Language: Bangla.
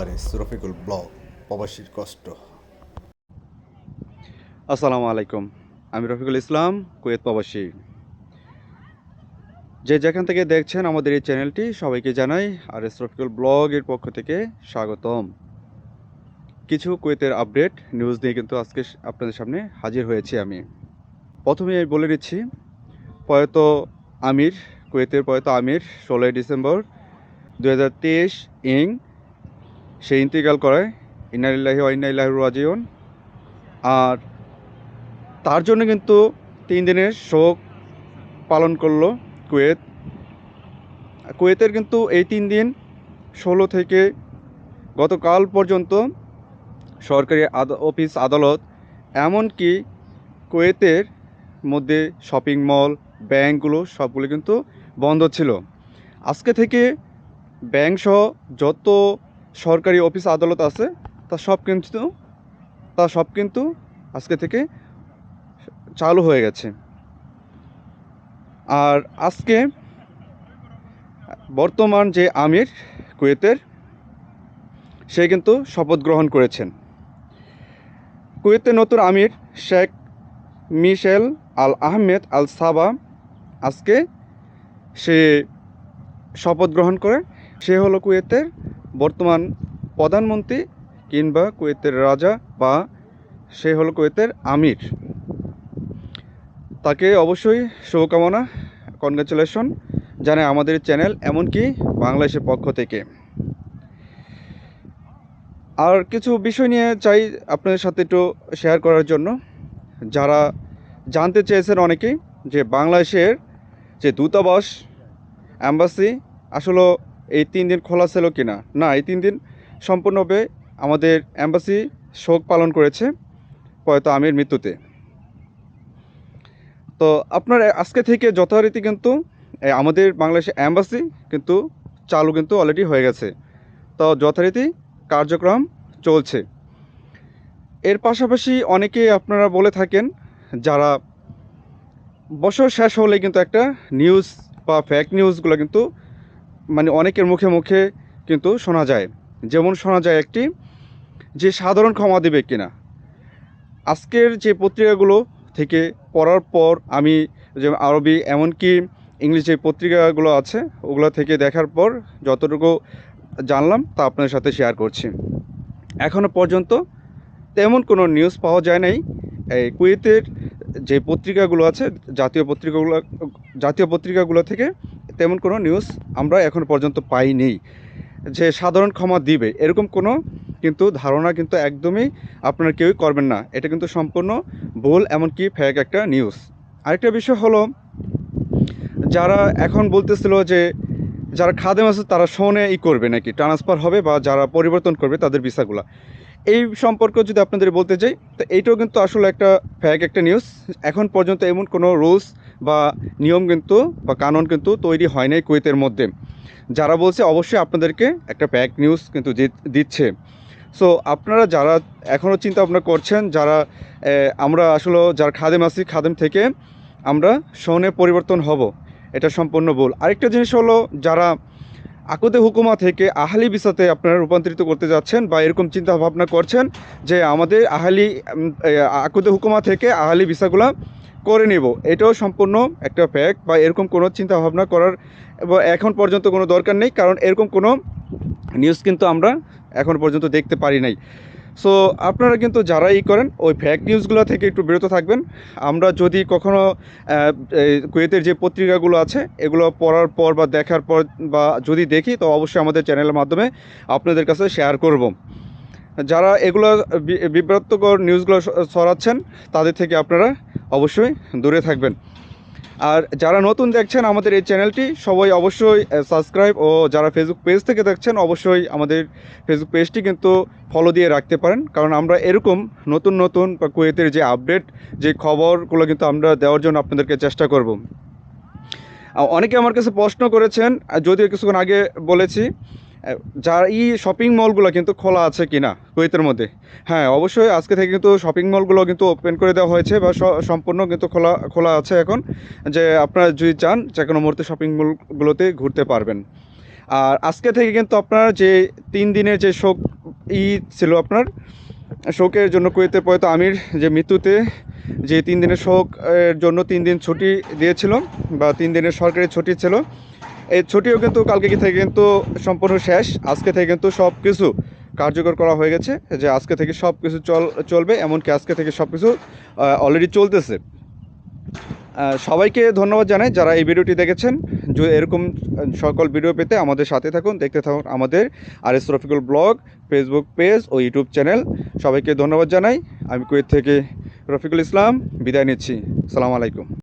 আর রফিকুল ব্লগ, প্রবাসীর কষ্ট। আসসালামু আলাইকুম, আমি রফিকুল ইসলাম, কুয়েত প্রবাসী। যে যেখান থেকে দেখছেন আমাদের এই চ্যানেলটি, সবাইকে জানাই আর এস রফিকুল ব্লগের পক্ষ থেকে স্বাগতম। কিছু কুয়েতের আপডেট, নিউজ নিয়ে কিন্তু আজকে আপনাদের সামনে হাজির হয়েছি আমি। প্রথমে আমি বলে দিচ্ছি, প্রয়াত আমির, কুয়েতের প্রয়াত আমির, ষোলোই ডিসেম্বর দু হাজার তেইশ ইং সে ইন্তিকাল করে ইনারিল্লাহি ওয়াইনাইল্লাহি রাজিউন। আর তার জন্য কিন্তু তিন দিনের শোক পালন করল কুয়েত। কুয়েতের কিন্তু এই তিন দিন ষোলো থেকে গতকাল পর্যন্ত সরকারি অফিস আদালত, এমনকি কুয়েতের মধ্যে শপিং মল, ব্যাংকগুলো সবগুলো কিন্তু বন্ধ ছিল। আজকে থেকে ব্যাংক সহ যত সরকারি অফিস আদালত আছে, তা সব কিন্তু, তা সব কিন্তু আজকে থেকে চালু হয়ে গেছে। আর আজকে বর্তমান যে আমির কুয়েতের, সে কিন্তু শপথ গ্রহণ করেছেন। কুয়েতের নতুন আমির শেখ মিশেল আল আহমেদ আল সাবা আজকে সে শপথ গ্রহণ করে। সে হলো কুয়েতের বর্তমান প্রধানমন্ত্রী কিংবা কুয়েতের রাজা বা সে হলো কুয়েতের আমির। তাকে অবশ্যই শুভকামনা কনগ্রাচুলেশন জানায় আমাদের চ্যানেল এমনকি বাংলাদেশের পক্ষ থেকে। আর কিছু বিষয় নিয়ে চাই আপনাদের সাথে একটু শেয়ার করার জন্য। যারা জানতে চেয়েছেন অনেকেই যে বাংলাদেশের যে দূতাবাস অ্যাম্বাসি আসলে এই তিন দিন খোলা ছিল কি না না এই তিন দিন সম্পূর্ণভাবে আমাদের অ্যাম্বাসি শোক পালন করেছে প্রয়াত আমির মৃত্যুতে। তো আপনার আজকে থেকে যথারীতি কিন্তু আমাদের বাংলাদেশের অ্যাম্বাসি কিন্তু চালু কিন্তু অলরেডি হয়ে গেছে। তো যথারীতি কার্যক্রম চলছে। এর পাশাপাশি অনেকে আপনারা বলে থাকেন, যারা বছর শেষ হলে কিন্তু একটা নিউজ বা ফ্যাক নিউজগুলো কিন্তু মানে অনেকের মুখে মুখে কিন্তু শোনা যায়। যেমন শোনা যায় একটি, যে সাধারণ ক্ষমা দেবে কিনা। আজকের যে পত্রিকাগুলো থেকে পড়ার পর আমি যে আরবি, এমনকি ইংলিশ যে পত্রিকাগুলো আছে, ওগুলো থেকে দেখার পর যতটুকু জানলাম তা আপনাদের সাথে শেয়ার করছি। এখনও পর্যন্ত তেমন কোনো নিউজ পাওয়া যায় নাই। এই কুয়েতের যে পত্রিকাগুলো আছে, জাতীয় পত্রিকাগুলো জাতীয় পত্রিকাগুলো থেকে তেমন কোনো নিউজ আমরা এখন পর্যন্ত পাইনি যে সাধারণ ক্ষমা দিবে, এরকম কোনো কিন্তু ধারণা কিন্তু একদমই আপনারা কেউই করবেন না। এটা কিন্তু সম্পূর্ণ ভুল, এমনকি ফেক একটা নিউজ আরেকটা বিষয় হলো, যারা এখন বলতেছিল যে যারা খাদেম আছে তারা শোনে ই করবে নাকি ট্রান্সফার হবে বা যারা পরিবর্তন করবে তাদের ভিসাগুলো। এই সম্পর্কে যদি আপনাদের বলতে চাই তো এইটাও কিন্তু আসলে একটা ফ্যাক একটা নিউজ এখন পর্যন্ত এমন কোনো রুলস বা নিয়ম কিন্তু বা কানুন কিন্তু তৈরি হয় নাই কুয়েতের মধ্যে। যারা বলছে অবশ্যই আপনাদেরকে একটা ফ্যাক নিউজ কিন্তু দিচ্ছে। সো আপনারা যারা এখনও চিন্তা ভাবনা করছেন, যারা আমরা আসলে যারা খাদেম আছি, খাদেম থেকে আমরা শোনে পরিবর্তন হব, এটা সম্পূর্ণ ভুল। আরেকটা জিনিস হলো, যারা আকুদে হুকুমা থেকে আহালি বিসাতে আপনারা রূপান্তরিত করতে যাচ্ছেন বা এরকম চিন্তা ভাবনা করছেন যে আমাদের আহালি আকুদে হুকুমা থেকে আহালি ভিসাগুলো করে নেব। এটাও সম্পূর্ণ একটা ফ্যাক বা এরকম কোনো চিন্তা ভাবনা করার এখন পর্যন্ত কোনো দরকার নেই কারণ এরকম কোনো নিউজ কিন্তু আমরা এখন পর্যন্ত দেখতে পারি নাই। সো আপনারা কিন্তু যারা ই করেন ওই ফ্যাক নিউজগুলো থেকে একটু বিরত থাকবেন। আমরা যদি কখনো আহ, কুয়েতের যে পত্রিকাগুলো আছে এগুলো পড়ার পর বা দেখার পর বা যদি দেখি তো অবশ্যই আমাদের চ্যানেলের মাধ্যমে আপনাদের কাছে শেয়ার করব। যারা এগুলো বিব্রতকর নিউজগুলো ছড়াচ্ছেন, তাদের থেকে আপনারা অবশ্যই দূরে থাকবেন। আর যারা নতুন দেখছেন আমাদের এই চ্যানেলটি, সবাই অবশ্যই সাবস্ক্রাইব ও যারা ফেসবুক পেজ থেকে দেখছেন, অবশ্যই আমাদের ফেসবুক পেজটি কিন্তু ফলো দিয়ে রাখতে পারেন। কারণ আমরা এরকম নতুন নতুন বা কুয়েতের যে আপডেট যে খবরগুলো কিন্তু আমরা দেওয়ার জন্য আপনাদেরকে চেষ্টা করব। অনেকে আমার কাছে প্রশ্ন করেছেন যদিও কিছুক্ষণ আগে বলেছি যার ই শপিং মলগুলো কিন্তু খোলা আছে কিনা কুয়েতের মধ্যে হ্যাঁ অবশ্যই আজকে থেকে কিন্তু শপিং মলগুলো কিন্তু ওপেন করে দেওয়া হয়েছে বা সম্পূর্ণ কিন্তু খোলা খোলা আছে এখন, যে আপনারা যদি চান যে কোনো মুহূর্তে শপিং মলগুলোতে ঘুরতে পারবেন। আর আজকে থেকে কিন্তু আপনার যে তিন দিনের যে শোক, ই ছিল আপনার, শোকের জন্য কুয়েতে প্রয়াত আমির যে মৃত্যুতে যে তিন দিনের শোক, এর জন্য তিন দিন ছুটি দিয়েছিল বা তিন দিনের সরকারি ছুটি ছিল এই ছুটিও কিন্তু কালকে থেকে কিন্তু সম্পূর্ণ শেষ। আজকে থেকে কিন্তু সব কিছু কার্যকর করা হয়ে গেছে যে আজকে থেকে সব কিছু চল, চলবে, এমনকি আজকে থেকে সব কিছু অলরেডি চলতেছে। সবাইকে ধন্যবাদ জানাই যারা এই ভিডিওটি দেখেছেন। যে এরকম সকল ভিডিও পেতে আমাদের সাথে থাকুন, দেখতে থাকুন আমাদের R S Rafiqul blog Facebook page ও ইউটিউব চ্যানেল সবাইকে ধন্যবাদ জানাই। আমি কুয়েত থেকে রফিকুল ইসলাম, বিদায় নিচ্ছি। সালাম আলাইকুম।